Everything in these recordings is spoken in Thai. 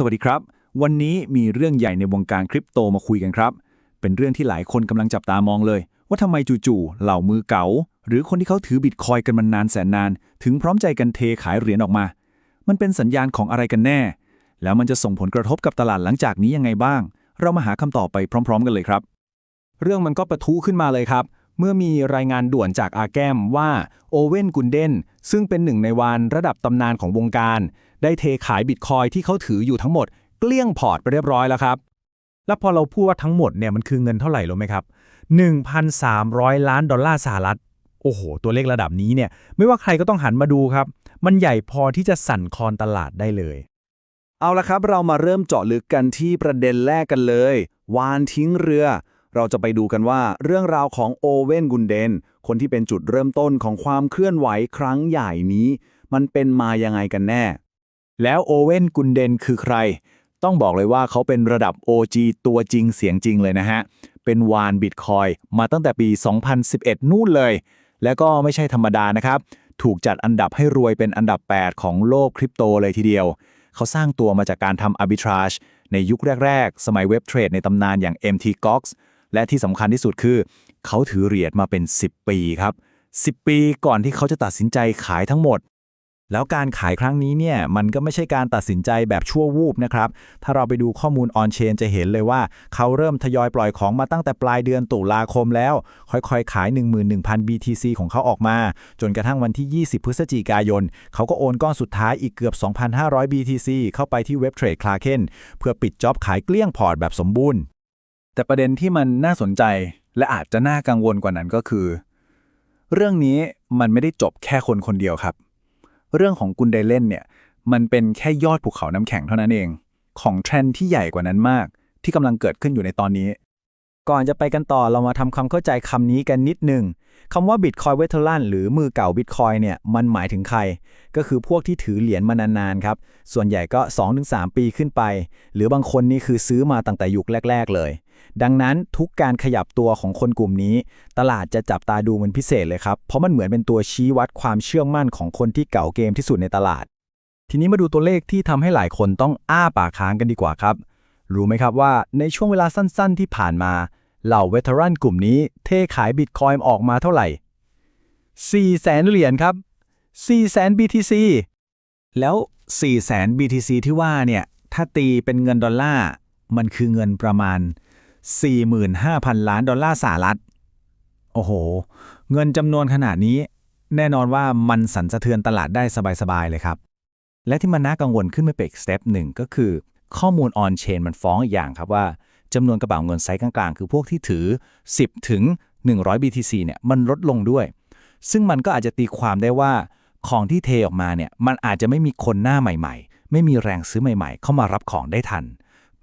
สวัสดีครับ วันนี้มีเรื่องใหญ่ในวงการคริปโตมาคุยกันครับ เป็นเรื่องที่หลายคนกำลังจับตามองเลย ว่าทำไมจู่ๆเหล่ามือเก๋าหรือคนที่เขาถือบิตคอยกันมานานแสนนาน ถึงพร้อมใจกันเทขายเหรียญออกมา มันเป็นสัญญาณของอะไรกันแน่ แล้วมันจะส่งผลกระทบกับตลาดหลังจากนี้ยังไงบ้าง เรามาหาคำตอบไปพร้อม ๆ กันเลยครับ เรื่องมันก็ประทุขึ้นมาเลยครับ เมื่อมีรายงานด่วนจากอาแกมว่าโอเว่นกุนเดนซึ่งเป็นหนึ่งในวานระดับตำนานของวงการ ได้เทขายบิตคอยที่เขาถืออยู่ทั้งหมด เกลี้ยงพอร์ตไปเรียบร้อยแล้วครับ แล้วพอเราพูดว่าทั้งหมดเนี่ยมันคือเงินเท่าไหร่รู้ไหมครับ 1,300 ล้านดอลลาร์สหรัฐ โอ้โห ตัวเลขระดับนี้เนี่ยไม่ว่าใครก็ต้องหันมาดูครับ มันใหญ่พอที่จะสั่นคลอนตลาดได้เลยเอาละครับ เรามาเริ่มเจาะลึกกันที่ประเด็นแรกกันเลย วานทิ้งเรือ เราจะไปดูกันว่าเรื่องราวของโอเว่นกุนเดน คนที่เป็นจุดเริ่มต้นของความเคลื่อนไหวครั้งใหญ่นี้ มันเป็นมายังไงกันแน่ แล้วโอเว่นกุนเดนคือใคร ต้องบอกเลยว่าเขาเป็นระดับ OG ตัวจริงเสียงจริงเลยนะฮะ เป็นวานบิตคอยมาตั้งแต่ปี 2011 นู่นเลย แล้วก็ไม่ใช่ธรรมดานะครับ ถูกจัดอันดับให้รวยเป็นอันดับ 8 ของโลกคริปโตเลยทีเดียว เขาสร้างตัวมาจากการทำ arbitrage ในยุคแรก ๆ สมัยเว็บเทรดในตำนานอย่าง MT Gox และที่สำคัญที่สุดคือ เขาถือเหรียญมาเป็น 10 ปีครับ 10 ปีก่อนที่เขาจะตัดสินใจขายทั้งหมด แล้วการขายครั้งนี้เนี่ยมันก็ไม่ใช่การตัดสินใจแบบชั่ววูบนะครับ ถ้าเราไปดูข้อมูลออนเชนจะเห็นเลยว่า เขาเริ่มทยอยปล่อยของมาตั้งแต่ปลายเดือนตุลาคมแล้ว ค่อยๆ ขาย 11,000 BTC ของเขาออกมา จนกระทั่งวันที่ 20 พฤศจิกายน เขาก็โอนก้อนสุดท้ายอีกเกือบ 2,500 BTC เข้าไปที่เว็บเทรดคลาเคนเพื่อปิดจ็อบขายเกลี้ยงพอร์ตแบบสมบูรณ์ แต่ประเด็นที่มันน่าสนใจและอาจจะน่ากังวลกว่านั้นก็คือ เรื่องนี้มันไม่ได้จบแค่คนคนเดียวครับ เรื่องของกุนไดเล่นเนี่ยมันเป็นแค่ยอดภูเขาน้ำแข็งเท่านั้นเอง ของเทรนด์ที่ใหญ่กว่านั้นมาก ที่กำลังเกิดขึ้นอยู่ในตอนนี้ ก่อนจะไปกันต่อเรามาทำความเข้าใจคำนี้กันนิดหนึ่งคำว่า Bitcoin Veteran หรือมือเก่า Bitcoin เนี่ยมันหมายถึงใคร ก็คือพวกที่ถือเหรียญมานานๆครับ ส่วนใหญ่ก็ 2-3 ปีขึ้นไป หรือบางคนนี่คือซื้อมาตั้งแต่ยุคแรก ๆ เลย ดังนั้นทุกการขยับตัวของคนกลุ่มนี้ ตลาดจะจับตาดูเป็นพิเศษเลยครับ เพราะมันเหมือนเป็นตัวชี้วัดความเชื่อมั่นของคนที่เก่าเกมที่สุดในตลาด ทีนี้มาดูตัวเลขที่ทำให้หลายคนต้องอ้าปากค้างกันดีกว่าครับ รู้ไหมครับว่าในช่วงเวลาสั้นๆ ที่ผ่านมา เหล่าเวทรันกลุ่มนี้เทขายบิตคอยน์ออกมาเท่าไหร่4แสนเหรียญครับ4แสน BTC แล้ว4แสน BTC ที่ว่าเนี่ย ถ้าตีเป็นเงินดอลลาร์ มันคือเงินประมาณ 45,000 ล้านดอลลาร์สหรัฐ โอ้โห เงินจำนวนขนาดนี้ แน่นอนว่ามันสั่นสะเทือนตลาดได้สบาย ๆ เลยครับ และที่มันน่ากังวลขึ้นไปเป็นอีกสเต็ปหนึ่งก็คือ ข้อมูลออนเชนมันฟ้องอีกอย่างครับว่าจำนวนกระเป๋าเงินไซส์กลางๆ คือพวกที่ถือ 10 ถึง 100 BTC เนี่ยมันลดลงด้วย ซึ่งมันก็อาจจะตีความได้ว่าของที่เทออกมาเนี่ยมันอาจจะไม่มีคนหน้าใหม่ ๆ ไม่มีแรงซื้อใหม่ ๆ เข้ามารับของได้ทัน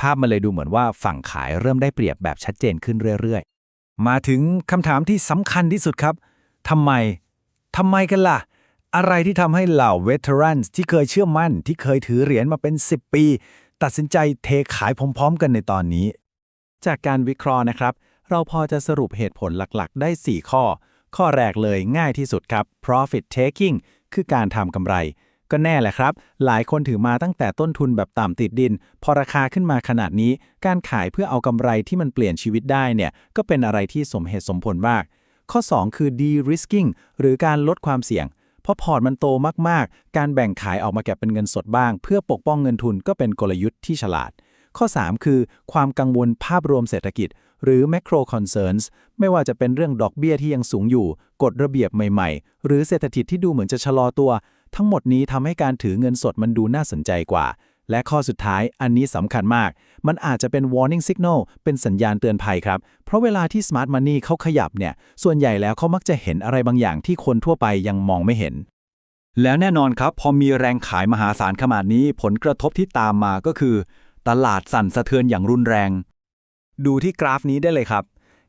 ภาพมันเลยดูเหมือนว่าฝั่งขายเริ่มได้เปรียบแบบชัดเจนขึ้นเรื่อยๆ มาถึงคำถามที่สำคัญที่สุดครับทำไมทำไมกันล่ะ อะไรที่ทำให้เหล่าเวทเทรันที่เคยเชื่อมั่นที่เคยถือเหรียญมาเป็น 10 ปี ตัดสินใจเทขายพร้อมๆ กันในตอนนี้ จากการวิเคราะห์นะครับ เราพอจะสรุปเหตุผลหลักๆ ได้ 4 ข้อ ข้อแรกเลยง่ายที่สุดครับ profit taking คือการทำกำไร ก็แน่แหละครับ หลายคนถือมาตั้งแต่ต้นทุนแบบต่ำติดดิน พอราคาขึ้นมาขนาดนี้ การขายเพื่อเอากำไรที่มันเปลี่ยนชีวิตได้เนี่ย ก็เป็นอะไรที่สมเหตุสมผลมาก ข้อ 2 คือ de-risking หรือการลดความเสี่ยงเพราะพอร์ตมันโตมากๆ การแบ่งขายออกมาเก็บเป็นเงินสดบ้าง เพื่อปกป้องเงินทุนก็เป็นกลยุทธ์ที่ฉลาด ข้อ 3 คือ ความกังวลภาพรวมเศรษฐกิจ หรือ macro concerns ไม่ว่าจะเป็นเรื่องดอกเบี้ยที่ยังสูงอยู่ กฎระเบียบใหม่ ๆ หรือเศรษฐกิจที่ดูเหมือนจะชะลอตัว ทั้งหมดนี้ทำให้การถือเงินสดมันดูน่าสนใจกว่า และข้อสุดท้ายอันนี้สำคัญมาก มันอาจจะเป็น warning signal เป็นสัญญาณเตือนภัยครับ เพราะเวลาที่ smart money เขาขยับเนี่ย ส่วนใหญ่แล้วเขามักจะเห็นอะไรบางอย่างที่คนทั่วไปยังมองไม่เห็น แล้วแน่นอนครับ พอมีแรงขายมหาศาลขนาดนี้ ผลกระทบที่ตามมาก็คือ ตลาดสั่นสะเทือนอย่างรุนแรง ดูที่กราฟนี้ได้เลยครับ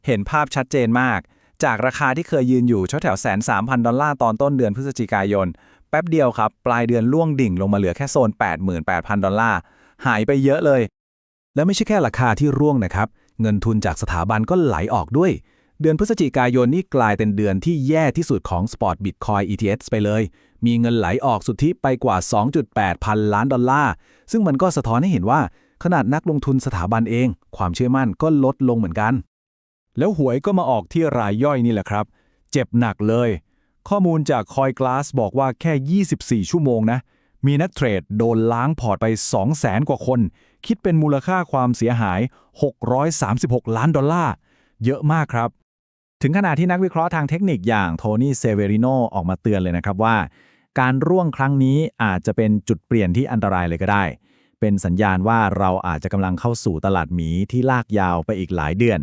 เห็นภาพชัดเจนมาก จากราคาที่เคยยืนอยู่แถวแสนสามพันดอลลาร์ตอนต้นเดือนพฤศจิกายน แป๊บเดียวครับ ปลายเดือนล่วงดิ่งลงมาเหลือแค่โซน 88,000 ดอลลาร์ หายไปเยอะเลย และไม่ใช่แค่ราคาที่ร่วงนะครับ เงินทุนจากสถาบันก็ไหลออกด้วย เดือนพฤศจิกายนนี่กลายเป็นเดือนที่แย่ที่สุดของ Spot Bitcoin ETH ไปเลย มีเงินไหลออกสุทธิไปกว่า 2.8 พันล้านดอลลาร์ ซึ่งมันก็สะท้อนให้เห็นว่า ขนาดนักลงทุนสถาบันเอง ความเชื่อมั่นก็ลดลงเหมือนกัน แล้วหวยก็มาออกที่รายย่อยนี่แหละครับ เจ็บหนักเลย ข้อมูลจาก Coin Glass บอกว่าแค่ 24 ชั่วโมงนะ มีนักเทรดโดนล้างพอร์ตไป 200,000 กว่าคน คิดเป็นมูลค่าความเสียหาย 636 ล้านดอลลาร์ เยอะมากครับ ถึงขนาดที่นักวิเคราะห์ทางเทคนิคอย่างโทนี่เซเวริโนออกมาเตือนเลยนะครับว่า การร่วงครั้งนี้อาจจะเป็นจุดเปลี่ยนที่อันตรายเลยก็ได้ เป็นสัญญาณว่าเราอาจจะกำลังเข้าสู่ตลาดหมีที่ลากยาวไปอีกหลายเดือน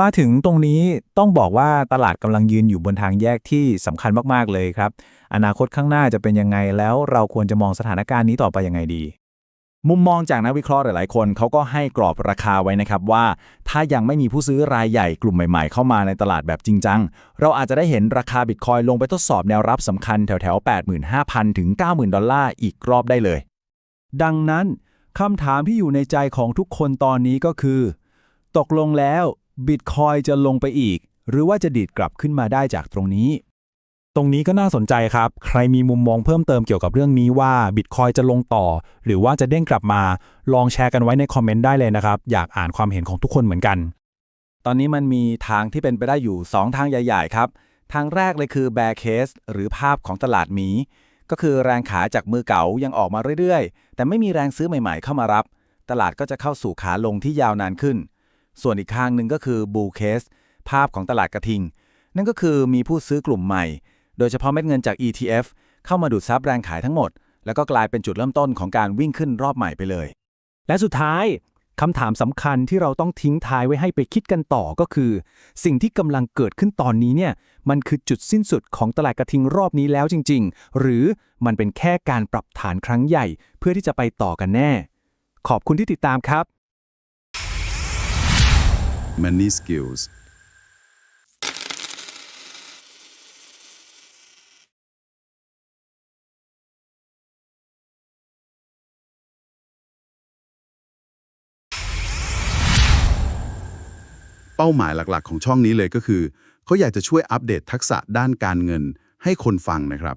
มาถึงตรงนี้ต้องบอกว่าตลาดกำลังยืนอยู่บนทางแยกที่สำคัญมากๆเลยครับ อนาคตข้างหน้าจะเป็นยังไงแล้วเราควรจะมองสถานการณ์นี้ต่อไปยังไงดี มุมมองจากนักวิเคราะห์หลายๆ คนเขาก็ให้กรอบราคาไว้นะครับว่า ถ้ายังไม่มีผู้ซื้อรายใหญ่กลุ่มใหม่ๆ เข้ามาในตลาดแบบจริงจัง เราอาจจะได้เห็นราคาบิตคอยลงไปทดสอบแนวรับสำคัญแถวๆ 85,000 ถึง 90,000 ดอลลาร์อีกรอบได้เลย ดังนั้นคำถามที่อยู่ในใจของทุกคนตอนนี้ก็คือ ตกลงแล้ว บิตคอยจะลงไปอีก หรือว่าจะดีดกลับขึ้นมาได้จากตรงนี้ ตรงนี้ก็น่าสนใจครับ ใครมีมุมมองเพิ่มเติมเกี่ยวกับเรื่องนี้ว่าบิตคอยจะลงต่อ หรือว่าจะเด้งกลับมา ลองแชร์กันไว้ในคอมเมนต์ได้เลยนะครับ อยากอ่านความเห็นของทุกคนเหมือนกัน ตอนนี้มันมีทางที่เป็นไปได้อยู่ 2 ทางใหญ่ๆ ครับ ทางแรกเลยคือ bear case หรือภาพของตลาดหมี ก็คือแรงขายจากมือเก่ายังออกมาเรื่อยๆ แต่ไม่มีแรงซื้อใหม่ ๆ เข้ามารับ ตลาดก็จะเข้าสู่ขาลงที่ยาวนานขึ้น ส่วนอีกทางหนึ่งก็คือ bull case ภาพของตลาดกระทิง นั่นก็คือมีผู้ซื้อกลุ่มใหม่ โดยเฉพาะเม็ดเงินจาก ETF เข้ามาดูดซับแรงขายทั้งหมด แล้วก็กลายเป็นจุดเริ่มต้นของการวิ่งขึ้นรอบใหม่ไปเลย และสุดท้ายคำถามสำคัญที่เราต้องทิ้งท้ายไว้ให้ไปคิดกันต่อก็คือ สิ่งที่กำลังเกิดขึ้นตอนนี้เนี่ยมันคือจุดสิ้นสุดของตลาดกระทิงรอบนี้แล้วจริง ๆ หรือมันเป็นแค่การปรับฐานครั้งใหญ่ เพื่อที่จะไปต่อกันแน่ ขอบคุณที่ติดตามครับ Money Skills เป้าหมายหลักๆ ของช่องนี้เลยก็คือ เขาอยากจะช่วยอัปเดตทักษะด้านการเงินให้คนฟังนะครับ